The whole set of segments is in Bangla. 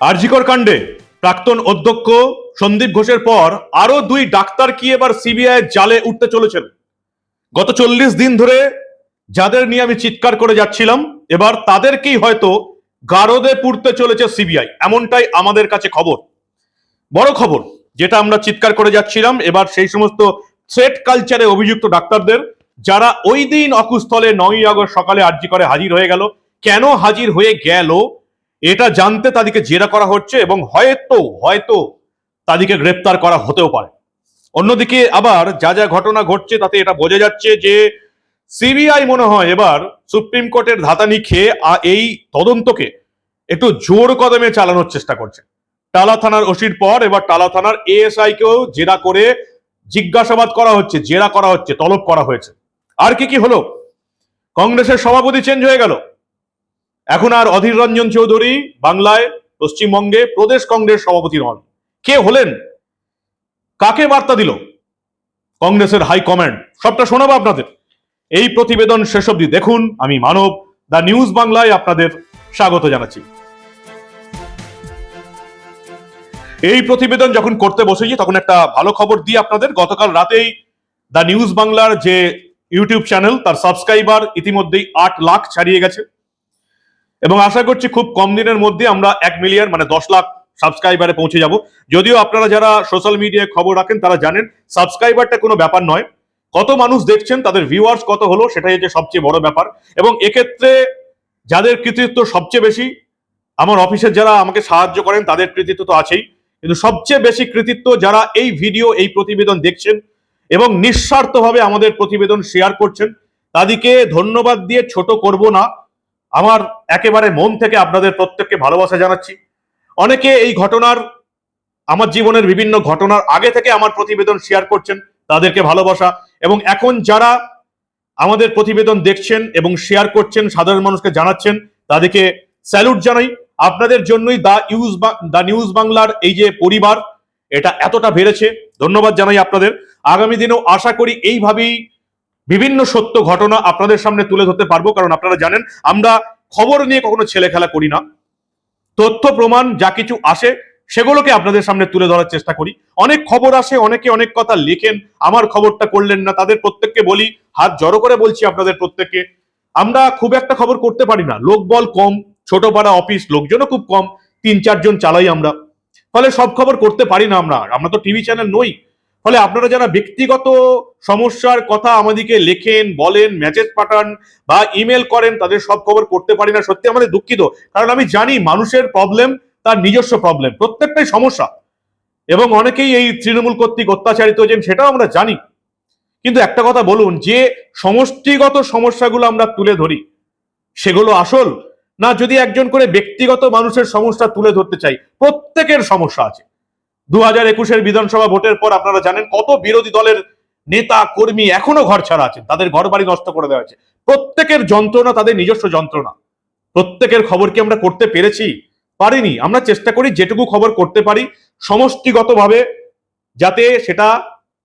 আরজিকর কাণ্ডে প্রাক্তন অধ্যক্ষ সন্দীপ ঘোষের পর আরও দুই ডাক্তার কি এবার সিবিআই জালে উঠতে চলেছেন? গত চল্লিশ দিন ধরে যাদের নিয়ে আমি চিৎকার করে যাচ্ছিলাম, এবার তাদেরকেই হয়তো গারদে পুড়তে চলেছে সিবিআই, এমনটাই আমাদের কাছে খবর। বড় খবর, যেটা আমরা চিৎকার করে যাচ্ছিলাম, এবার সেই সমস্ত থ্রেট কালচারে অভিযুক্ত ডাক্তারদের, যারা ওই দিন অকুস্থলে নয়ই আগস্ট সকালে আর্জি করে হাজির হয়ে গেল, কেন হাজির হয়ে গেল এটা জানতে তাদেরকে জেরা করা হচ্ছে এবং হয়তো হয়তো তাদেরকে গ্রেপ্তার করা হতেও পারে। অন্যদিকে আবার যা যা ঘটনা ঘটছে তাতে এটা বোঝা যাচ্ছে যে সিবিআই মনে হয় এবার সুপ্রিম কোর্টের ধাতানি খেয়ে এই তদন্তকে একটু জোর কদমে চালানোর চেষ্টা করছে। টালা থানার ওসির পর এবার টালা থানার এএসআই কেও জেরা করে জিজ্ঞাসাবাদ করা হচ্ছে, জেরা করা হচ্ছে, তলব করা হয়েছে। আর কি কি হলো? কংগ্রেসের সভাপতি চেঞ্জ হয়ে গেল। এখন আর অধীর রঞ্জন চৌধুরী বাংলায়, পশ্চিমবঙ্গে প্রদেশ কংগ্রেস সভাপতি নন। কে হলেন? কাকে বার্তা দিল? কংগ্রেসের হাই কমান্ড। সবটা শোনাবো আপনাদের। এই প্রতিবেদন শেষ অবধি দেখুন। আমি মানব দ্য নিউজ বাংলায় আপনাদের স্বাগত জানাচ্ছি। এই প্রতিবেদন যখন করতে বসেছি, তখন একটা ভালো খবর দিই আপনাদের। গতকাল রাতেই দ্য নিউজ বাংলার যে ইউটিউব চ্যানেল, তার সাবস্ক্রাইবার ইতিমধ্যেই আট লাখ ছাড়িয়ে গেছে। এবং আশা করছি খুব কম দিনের মধ্যে আমরা এক মিলিয়ন মানে দশ লাখ সাবস্ক্রাইবারে পৌঁছে যাব। যদিও আপনারা যারা সোশ্যাল মিডিয়ায় খবর রাখেন, তারা জানেন সাবস্ক্রাইবারটা কোনো ব্যাপার নয়। কত মানুষ দেখছেন, তাদের ভিউয়ার্স কত হলো, সেটাই হচ্ছে সবচেয়ে বড় ব্যাপার। এবং এক্ষেত্রে যাদের কৃতিত্ব সবচেয়ে বেশি, আমার অফিসের যারা আমাকে সাহায্য করেন, তাদের কৃতিত্ব তো আছেই। কিন্তু সবচেয়ে বেশি কৃতিত্ব যারা এই ভিডিও এই প্রতিবেদন দেখছেন এবং নিঃস্বার্থভাবে আমাদের প্রতিবেদন শেয়ার করছেন, তাদেরকে ধন্যবাদ দিয়ে ছোট করব না। আমার একেবারে মন থেকে আপনাদের প্রত্যেককে ভালোবাসা জানাচ্ছি। অনেকে এই ঘটনার, আমার জীবনের বিভিন্ন ঘটনার আগে থেকে আমার প্রতিবেদন শেয়ার করছেন, তাদেরকে ভালোবাসা। এবং এখন যারা আমাদের প্রতিবেদন দেখছেন এবং শেয়ার করছেন, সাধারণ মানুষকে জানাচ্ছেন, তাদেরকে স্যালুট জানাই। আপনাদের জন্যই দা ইউজ দা নিউজ বাংলার এই যে পরিবার, এটা এতটা বেড়েছে। ধন্যবাদ জানাই আপনাদের। আগামী দিনেও আশা করি এইভাবেই বিভিন্ন সত্য ঘটনা আপনাদের সামনে তুলে ধরতে পারব, কারণ আপনারা জানেন আমরা খবর নিয়ে কখনো ছেলে খেলা করি না। তথ্য, প্রমাণ, যা কিছু আসে, সেগুলোকে আপনাদের সামনে তুলে ধরার চেষ্টা করি। অনেক খবর আসে, অনেকে অনেক কথা লেখেন, আমার খবরটা করলেন না, তাদের প্রত্যেককে বলি, হাত জড়ো করে বলছি আপনাদের প্রত্যেককে। আমরা খুব একটা খবর করতে পারি না লোকবল কম ছোট পাড়া অফিস, লোকজনও খুব কম, তিন চারজন চালাই আমরা। ফলে সব খবর করতে পারি না আমরা আমরা তো টিভি চ্যানেল নই। ফলে আপনারা যারা ব্যক্তিগত সমস্যার কথা আমাদেরকে লেখেন, বলেন মেসেজ পাঠান বা ইমেল করেন, তাদের সব খবর করতে পারি না সত্যি আমাদের দুঃখিত। কারণ আমি জানি মানুষের প্রবলেম তার নিজস্ব প্রবলেম প্রত্যেকটাই সমস্যা। এবং অনেকেই এই তৃণমূল কর্তৃক অত্যাচারিত হয়েছেন সেটাও আমরা জানি। কিন্তু একটা কথা বলুন, যে সমষ্টিগত সমস্যাগুলো আমরা তুলে ধরি, সেগুলো আসল? না যদি একজন করে ব্যক্তিগত মানুষের সমস্যা তুলে ধরতে চাই, প্রত্যেকের সমস্যা আছে। দু হাজার একুশের বিধানসভা ভোটের পর আপনারা জানেন কত বিরোধী দলের নেতা, কর্মী এখনও ঘর ছাড়া আছেন। তাদের ঘর বাড়ি নষ্ট করে দেওয়া হয়েছে। প্রত্যেকের যন্ত্রণা তাদের নিজস্ব যন্ত্রণা। প্রত্যেকের খবর কি আমরা করতে পেরেছি? পারিনি। আমরা চেষ্টা করি যেটুকু খবর করতে পারি, সমষ্টিগতভাবে যাতে সেটা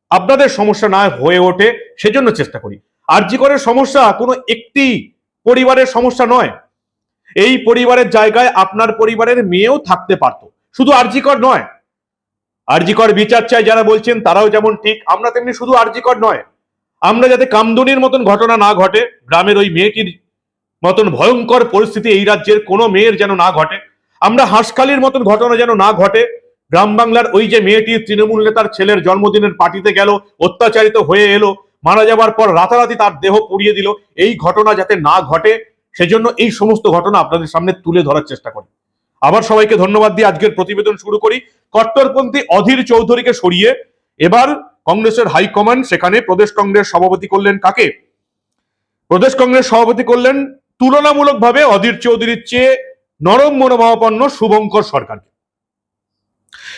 আপনাদের সমস্যা না হয়ে ওঠে, সেজন্য চেষ্টা করি। আরজিকরের সমস্যা কোনো একটি পরিবারের সমস্যা নয়। এই পরিবারের জায়গায় আপনার পরিবারের মেয়েও থাকতে পারত। শুধু আর জি আরজিকর নয় আরজিকর বিচার চাই যারা বলছেন, তারাও যেমন ঠিক, আমরা তেমনি শুধু আরজিকর নয়। আমরা যাতে কামদুনির মতন ঘটনা না ঘটে, গ্রামের ওই মেয়েটির মতন ভয়ঙ্কর পরিস্থিতি এই রাজ্যের কোনো মেয়ের যেন না ঘটে, আমরা হাঁসখালির মতন ঘটনা যেন না ঘটে, গ্রাম বাংলার ওই যে মেয়েটি তৃণমূল নেতার ছেলের জন্মদিনের পার্টিতে গেল, অত্যাচারিত হয়ে এলো, মারা যাবার পর রাতারাতি তার দেহ পুড়িয়ে দিল, এই ঘটনা যাতে না ঘটে, সেজন্য এই সমস্ত ঘটনা আপনাদের সামনে তুলে ধরার চেষ্টা করি। আবার সবাইকে ধন্যবাদ দিয়ে আজকের প্রতিবেদন শুরু করি। কট্টরপন্থী অধীর চৌধুরীকে সরিয়ে এবার কংগ্রেসের হাইকমান্ড সেখানে প্রদেশ কংগ্রেস সভাপতি করলেন কাকে? প্রদেশ কংগ্রেস সভাপতি করলেন তুলনামূলকভাবে অধীর চৌধুরীর চেয়ে নরম মনোভাবাপন্ন শুভঙ্কর সরকারকে।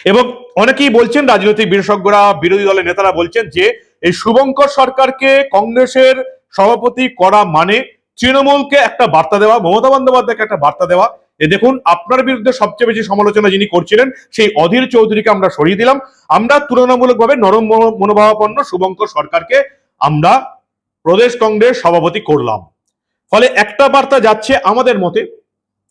এবং অনেকেই বলছেন, রাজনৈতিক বিশেষজ্ঞরা, বিরোধী দলের নেতারা বলছেন যে, এই শুভঙ্কর সরকারকে কংগ্রেসের সভাপতি করা মানে তৃণমূলকে একটা বার্তা দেওয়া, মমতা বন্দ্যোপাধ্যায়কে একটা বার্তা দেওয়া। দেখুন, আপনার বিরুদ্ধে সবচেয়ে বেশি সমালোচনা যিনি করছিলেন, সেই অধীর চৌধুরীকে আমরা সরিয়ে দিলাম। আমরা তুলনামূলকভাবে নরম মনো- মনোভাবাপন্ন শুভঙ্কর সরকারকে আমরা প্রদেশ কংগ্রেস সভাপতি করলাম। ফলে একটা বার্তা যাচ্ছে আমাদের মতে,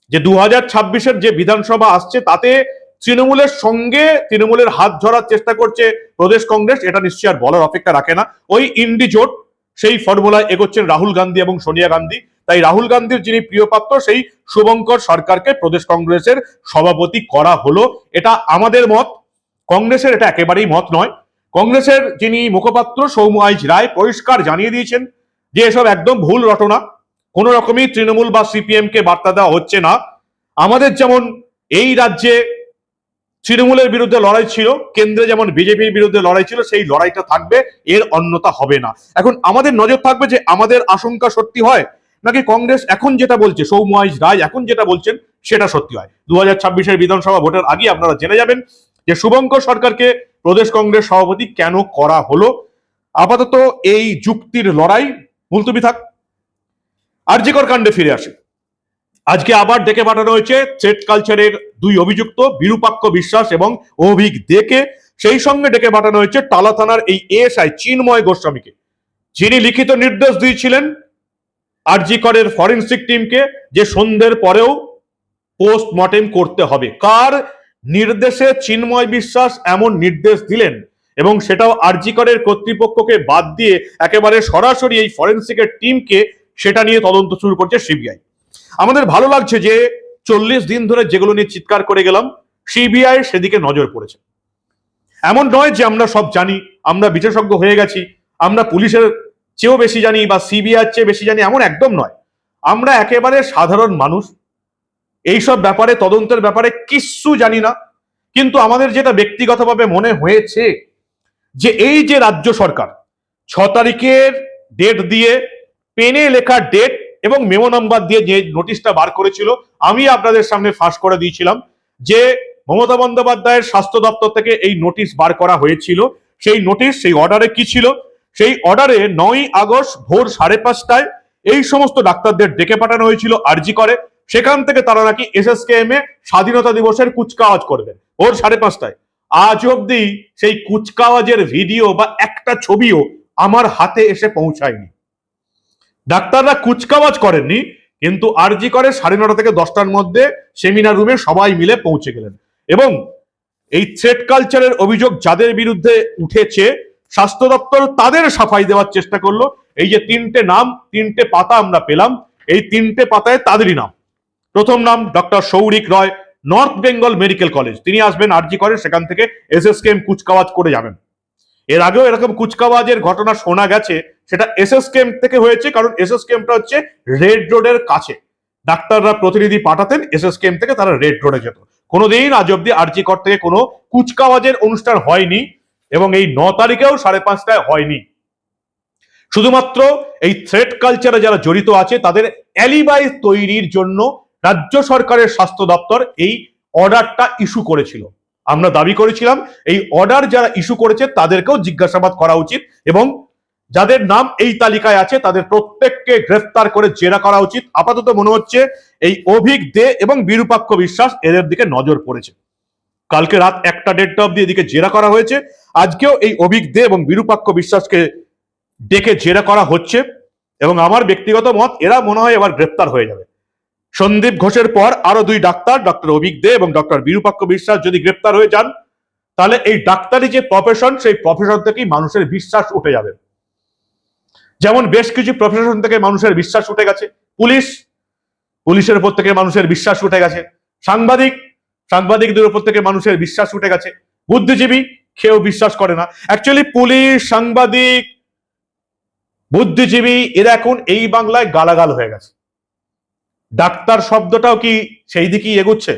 যে দু হাজার যে বিধানসভা আসছে, তাতে তৃণমূলের সঙ্গে তৃণমূলের হাত ধরার চেষ্টা করছে প্রদেশ কংগ্রেস, এটা নিশ্চয়ই আর বলার অপেক্ষা রাখে না। ওই ইন্ডি জোট সেই ফর্মুলায় এগোচ্ছেন রাহুল গান্ধী এবং সোনিয়া গান্ধী। তাই রাহুল গান্ধীর যিনি প্রিয় পাত্র সেই শুভঙ্কর সরকারকে প্রদেশ কংগ্রেসের সভাপতি করা হলো। এটা আমাদের মত, কংগ্রেসের এটা একেবারেই মত নয়। কংগ্রেসের যিনি মুখপাত্র সৌম্য আইচ রায় পরিষ্কার জানিয়ে দিয়েছেন যে এসব একদম ভুল রটনা, কোনো রকমই তৃণমূল বা সিপিএম কে বার্তা দেওয়া হচ্ছে না। আমাদের যেমন এই রাজ্যে তৃণমূলের বিরুদ্ধে লড়াই ছিল, কেন্দ্রে যেমন বিজেপির বিরুদ্ধে লড়াই ছিল, সেই লড়াইটা থাকবে, এর অন্যতা হবে না। এখন আমাদের নজর থাকবে যে আমাদের আশঙ্কা সত্যি হয়, নাকি কংগ্রেস এখন যেটা বলছে আইচ রায় এখন যেটা বলছেন, সেটা সত্যি হয়? দু হাজার ছাব্বিশের বিধানসভা ভোটের আগে আপনারা জেনে যাবেন যে শুভঙ্কর সরকারকে প্রদেশ কংগ্রেস সভাপতি কেন করা হলো। আপাতত এই যুক্তির লড়াই, মুলতবি থাক আরজিকর কাণ্ডে ফিরে আসে। আজকে আবার ডেকে পাঠানো হয়েছে থ্রেড কালচারের দুই অভিযুক্ত, বিরূপাক্ষ বিশ্বাস এবং অভিক দেকে। সেই সঙ্গে ডেকে পাঠানো হয়েছে টালা থানার এই এএসআই চিন্ময় গোস্বামীকে। যিনি লিখিত নির্দেশ দিয়েছিলেন আরজিকরের ফরেন্সিক টিমকে যে সন্ধ্যের পরেও পোস্টমর্টেম করতে হবে। কার নির্দেশে চিন্ময় বিশ্বাস এমন নির্দেশ দিলেন? এবং সেটাও আরজিকরের কর্তৃপক্ষকে বাদ দিয়ে একেবারে সরাসরি এই ফরেন্সিকের টিমকে সেটা নিয়ে তদন্ত শুরু করছে সিবিআই। আমাদের ভালো লাগছে যে চল্লিশ দিন ধরে যেগুলো নিয়ে চিৎকার করে গেলাম, সিবিআই সেদিকে নজর পড়েছে। এমন নয় যে আমরা সব জানি, আমরা বিশেষজ্ঞ হয়ে গেছি, আমরা পুলিশের চেয়েও বেশি জানি বা সিবিআই চেয়ে বেশি জানি, এমন একদম নয়। আমরা একেবারে সাধারণ মানুষ, এইসব ব্যাপারে, তদন্তের ব্যাপারে কিচ্ছু জানি না, কিন্তু আমাদের যেটা ব্যক্তিগতভাবে মনে হয়েছে যে এই যে রাজ্য সরকার, ছ তারিখের ডেট দিয়ে, পেনে লেখা ডেট এবং মেমো নাম্বার দিয়ে যে নোটিশটা বার করেছিল, আমি আপনাদের সামনে ফাঁস করে দিয়েছিলাম যে মমতা বন্দ্যোপাধ্যায়ের স্বাস্থ্য দপ্তর থেকে এই নোটিশ বার করা হয়েছিল। সেই নোটিশ, সেই অর্ডারে কি ছিল? সেই অর্ডারে নয় আগস্ট ভোর সাড়ে পাঁচটায় এই সমস্ত ডাক্তারদের ডেকে পাঠানো হয়েছিল, আরজি করে। সেখান থেকে তারা নাকি এস এসএসকেএম এ স্বাধীনতা দিবসের কুচকাওয়াজ করবেন, ভোর সাড়ে পাঁচটায়। আজ অব্দি সেই কুচকাওয়াজের ভিডিও বা একটা ছবিও আমার হাতে এসে পৌঁছায়নি। ডাক্তাররা কুচকাওয়াজ করেননি, কিন্তু আরজি করে সাড়ে নটা থেকে দশটার মধ্যে সেমিনার রুমে সবাই মিলে পৌঁছে গেলেন। এবং এই থ্রেড কালচারের অভিযোগ যাদের বিরুদ্ধে উঠেছে, স্বাস্থ্য দপ্তর তাদের সাফাই দেওয়ার চেষ্টা করল। এই যে তিনটে নাম, তিনটে পাতা আমরা পেলাম, এই তিনটে পাতায় তাদেরই নাম। প্রথম নাম doctor Sourik Roy, north Bengal medical college. তিনি আসবেন, আরজি করে সেখান থেকে এসএসকেএম কুচকাওয়াজ করে যাবেন। এর আগেও এরকম কুচকাওয়াজের ঘটনা শোনা গেছে সেটা এসএসকেএম থেকে হয়েছে, কারণ এসএসকেএমটা হচ্ছে রেড রোডের কাছে। ডাক্তাররা প্রতিনিধি পাঠাতেন এসএসকেএম থেকে, তারা রেড রোডে যেত। কোনোদিন আজ অব্দি আরজি কর থেকে কোনো কুচকাওয়াজের অনুষ্ঠান হয়নি এবং এই ন তারিখেও সাড়ে পাঁচটায় হয়নি। শুধুমাত্র এই থ্রেড কালচারে যারা জড়িত আছে, তাদের অ্যালিবাই তৈরির জন্য রাজ্য সরকারের স্বাস্থ্য দপ্তর এই অর্ডারটা ইস্যু করেছিল। আমরা দাবি করেছিলাম, এই অর্ডার যারা ইস্যু করেছে, তাদেরকেও জিজ্ঞাসাবাদ করা উচিত এবং যাদের নাম এই তালিকায় আছে, তাদের প্রত্যেককে গ্রেফতার করে জেরা করা উচিত। আপাতত মনে হচ্ছে এই অভিক দে এবং বিরূপাক্ষ বিশ্বাস এদের দিকে নজর পড়েছে। কালকে রাত একটা দেড়টা অব্দি এদিকে জেরা করা হয়েছে। আজকেও এই অভিক দে এবং বিরূপাক্ষ বিশ্বাসকে ডেকে জেরা করা হচ্ছে এবং আমার ব্যক্তিগত মত এরা মনে হয় এবার গ্রেপ্তার হয়ে যাবে। সন্দীপ ঘোষের পর আরও দুই ডাক্তার, ডক্টর অভিক দে এবং ডক্টর বিরূপাক্ষ বিশ্বাস যদি গ্রেপ্তার হয়ে যান, তাহলে এই ডাক্তারি যে প্রফেশন সেই প্রফেশন থেকেই মানুষের বিশ্বাস উঠে যাবে। যেমন বেশ কিছু প্রফেশন থেকে মানুষের বিশ্বাস উঠে গেছে। পুলিশ, পুলিশের উপর থেকে মানুষের বিশ্বাস উঠে গেছে। সাংবাদিক, সাংবাদিকদের উপর থেকে মানুষের বিশ্বাস উঠে গেছে। বুদ্ধিজীবী, কেউ বিশ্বাস করে না। অ্যাকচুয়ালি পুলিশ, সাংবাদিক, বুদ্ধিজীবী, এরা এখন এই বাংলায় গালাগাল হয়ে গেছে। ডাক্তার শব্দটাও কি সেই দিকেই এগুচ্ছে?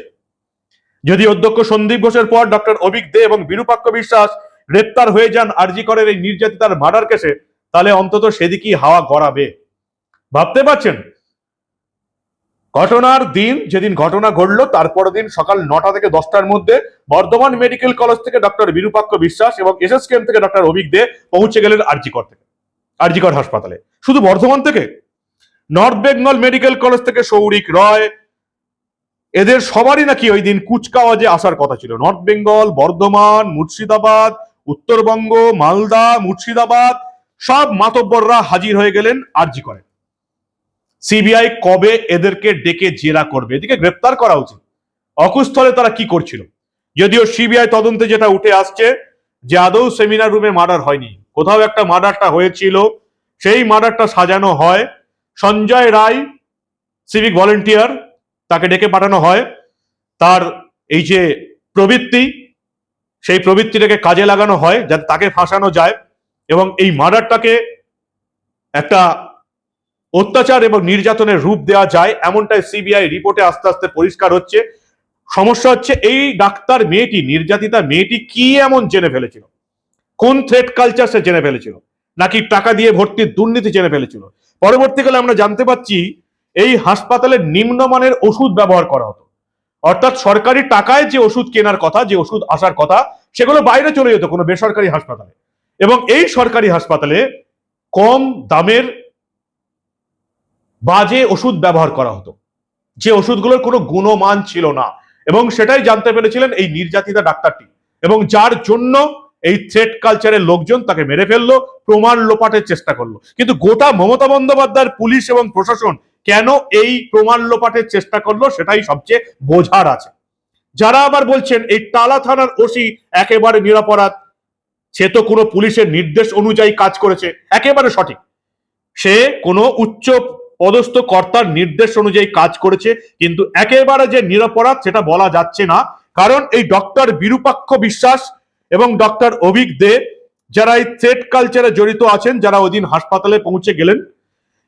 যদি অধ্যক্ষ সন্দীপ ঘোষের পর ডক্টর অভিক দে এবং বিরূপাক্ষ বিশ্বাস গ্রেপ্তার হয়ে যান আরজি করের এই নির্যাতিতার মার্ডার কেসে তাহলে অন্তত সেদিকেই হাওয়া গড়াবে। ভাবতে পারছেন? ঘটনার দিন, যেদিন ঘটনা ঘটলো, তারপর দিন সকাল নটা থেকে দশটার মধ্যে বর্ধমান মেডিকেল কলেজ থেকে ডক্টর বিরূপাক্ষ বিশ্বাস এবং এসএসকেএম থেকে ডক্টর অভিক দে পৌঁছে গেলেন আরজিকর থেকে, আরজিকর হাসপাতালে। শুধু বর্ধমান থেকে? নর্থ বেঙ্গল মেডিকেল কলেজ থেকে সৌরিক রয়, এদের সবারই নাকি ওই দিন কুচকাওয়াজে আসার কথা ছিল। নর্থ বেঙ্গল, বর্ধমান, মুর্শিদাবাদ, উত্তরবঙ্গ, মালদা, মুর্শিদাবাদ সব মাতব্বররা হাজির হয়ে গেলেন আরজি করে। সিবিআই কবে এদেরকে ডেকে জেরা করবে? এদিকে গ্রেপ্তার করা উচিত। অকুস্থলে তারা কি করছিল? যদিও সিবিআই তদন্তে যেটা উঠে আসছে যে আদৌ সেমিনার রুমে মার্ডার হয়নি। কোথাও একটা মার্ডারটা হয়েছিল, সেই মার্ডারটা সাজানো হয়। সঞ্জয় রায়, সিভিক ভলেন্টিয়ার, তাকে ডেকে পাঠানো হয়। তার এই যে প্রবৃত্তি, সেই প্রবৃত্তিটাকে কাজে লাগানো হয় যাতে তাকে ফাঁসানো যায়। এবং এই মার্ডারটাকে একটা অত্যাচার এবং নির্যাতনের রূপ দেওয়া যায়, এমনটাই সিবিআই রিপোর্টে আস্তে আস্তে পরিষ্কার হচ্ছে। সমস্যা হচ্ছে, এই ডাক্তার মেয়েটি, নির্যাতিতা মেয়েটি কি এমন জেনে ফেলেছিল? কোন থ্রেড কালচার সে জেনে ফেলেছিল? নাকি টাকা দিয়ে ভর্তির দুর্নীতি জেনে ফেলেছিল? পরবর্তীকালে আমরা জানতে পাচ্ছি, এই হাসপাতালে নিম্নমানের ওষুধ ব্যবহার করা হতো। অর্থাৎ সরকারি টাকায় যে ওষুধ কেনার কথা, যে ওষুধ আসার কথা, সেগুলো বাইরে চলে যেত কোনো বেসরকারি হাসপাতালে। এবং এই সরকারি হাসপাতালে কম দামের বাজে ওষুধ ব্যবহার করা হতো। যে ওষুধগুলোর কোনো গুণমান ছিল না এবং সেটাই জানতে পেরেছিলেন এই নির্যাতিতা ডাক্তারটি এবং যার জন্য এই থ্রেড কালচারের লোকজন তাকে মেরে ফেলল, প্রমাণ লোপাটের চেষ্টা করল। কিন্তু গোটা মমতা বন্দ্যোপাধ্যায়ের পুলিশ এবং প্রশাসন কেন এই প্রমাণ লোপাটের চেষ্টা করল সেটাই সবচেয়ে বোঝার আছে। যারা আবার বলছেন, এই টালা থানার ওসি একেবারে নিরাপরাধ সে তো কোনো পুলিশের নির্দেশ অনুযায়ী কাজ করেছে, একেবারে সঠিক। সে কোনো উচ্চ পদস্থ কর্তার নির্দেশ অনুযায়ী কাজ করেছে, কিন্তু একেবারে যে নিরাপরাধ সেটা বলা যাচ্ছে না। কারণ এই ডক্টর বিরূপাক্ষ বিশ্বাস এবং ডক্টর অভিক দে, যারা এই থ্রেড কালচারে জড়িত আছেন, যারা ওই দিন হাসপাতালে পৌঁছে গেলেন,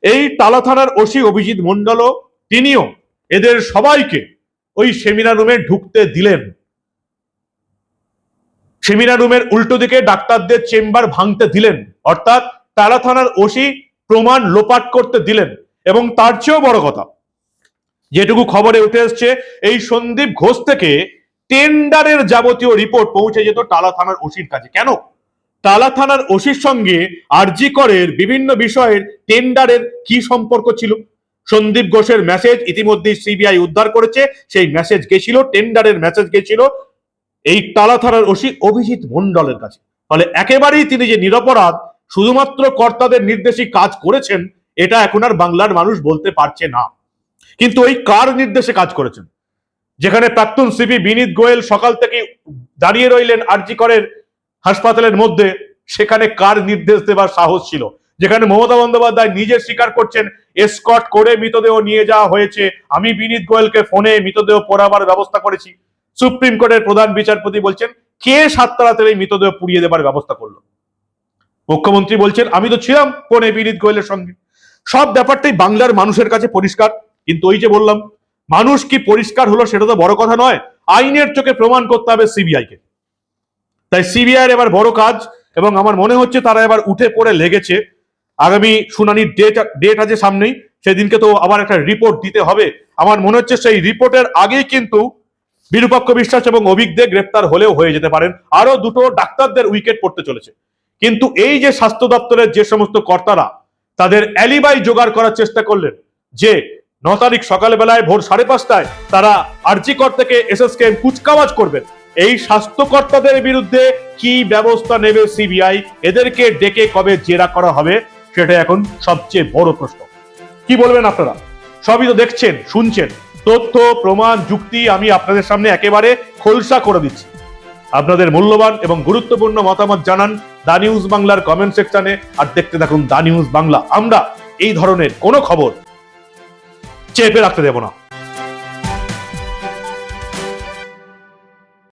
এই তালা থানার ওসি অভিজিৎ মন্ডলও তিনিও এদের সবাইকে ওই সেমিনার রুমে ঢুকতে দিলেন। সেমিনার রুমের উল্টো দিকে ডাক্তারদের চেম্বার ভাঙতে দিলেন। অর্থাৎ টালা থানার ওসি প্রমাণ লোপাট করতে দিলেন। এবং তার চেয়েও বড় কথা, যেটুকু খবরে উঠে এসছে, এই সন্দীপ ঘোষ থেকে টেন্ডারের যাবতীয় রিপোর্ট পৌঁছে যেত টালা থানার ওসির কাছে। কেন? টালা থানার ওসির সঙ্গে আরজি করের বিভিন্ন বিষয়ের টেন্ডারের কি সম্পর্ক ছিল? সন্দীপ ঘোষের মেসেজ ইতিমধ্যে সিবিআই উদ্ধার করেছে। সেই মেসেজ গেছিল, টেন্ডারের মেসেজ গেছিল। এই টালা থানার ওসি অভিজিৎ মন্ডলের কাছে। ফলে একেবারেই তিনি যে নিরপরাধ, শুধুমাত্র কর্তাদের নির্দেশই কাজ করেছেন, এটা এখন আর বাংলার মানুষ বলতে পারছে না। কিন্তু ওই কার নির্দেশে কাজ করেছেন? যেখানে প্রাক্তন সিপি বিনীত গোয়েল সকাল থেকে দাঁড়িয়ে রইলেন আরজি করের হাসপাতালের মধ্যে, সেখানে কার নির্দেশ দেবার সাহস ছিল? যেখানে মমতা বন্দ্যোপাধ্যায় নিজে স্বীকার করছেন এসকট করে মৃতদেহ নিয়ে যাওয়া হয়েছে, আমি বিনীত গোয়েলকে ফোনে মৃতদেহ পোড়াবার ব্যবস্থা করেছি। সুপ্রিম কোর্টের প্রধান বিচারপতি বলছেন, কে সাতটা রাতের এই মৃতদেহ পুড়িয়ে দেবার ব্যবস্থা করল? মুখ্যমন্ত্রী বলছেন, আমি তো ছিলাম ফোনে বিনীত গোয়েলের সঙ্গে। সব ব্যাপারটাই বাংলার মানুষের কাছে পরিষ্কার। কিন্তু ওই যে বললাম, মানুষ কি পরিষ্কার হলো সেটা তো বড় কথা নয়, আইনের চোখে প্রমাণ করতে হবে সিবিআই কে। তাই সিবিআই এবার বড় কাজ, এবং আমার মনে হচ্ছে তারা এবার উঠে পড়ে লেগেছে। আগামী শুনানির ডেট ডেট আছে সামনেই, সেদিনকে তো আবার একটা রিপোর্ট দিতে হবে। আমার মনে হচ্ছে সেই রিপোর্টের আগেই কিন্তু বিরূপাক্ষ বিশ্বাস এবং অভিজ্ঞদের গ্রেপ্তার হলেও হয়ে যেতে পারেন। আরও দুটো ডাক্তারদের উইকেট পড়তে চলেছে। কিন্তু এই যে স্বাস্থ্য দপ্তরের যে সমস্ত কর্তারা, তাদের অ্যালিবাই জোগাড় করার চেষ্টা করলেন যে ন তারিখ সকালবেলায় ভোর সাড়ে পাঁচটায় তারা আরজিকর থেকে এসএসকে কুচকাওয়াজ করবেন। এই স্বাস্থ্যকর্তাদের বিরুদ্ধে কি ব্যবস্থা নেবে সিবিআই? এদেরকে ডেকে কবে জেরা করা হবে? সেটা এখন সবচেয়ে বড় প্রশ্ন। কি বলবেন আপনারা? সবই তো দেখছেন, শুনছেন। তথ্য, প্রমাণ, যুক্তি আমি আপনাদের সামনে একেবারে খোলসা করে দিচ্ছি। আপনাদের মূল্যবান এবং গুরুত্বপূর্ণ মতামত জানান দা নিউজ বাংলার কমেন্ট সেকশনে আর দেখতে থাকুন দা নিউজ বাংলা। আমরা এই ধরনের কোনো খবর চেপে রাখতে দেব না।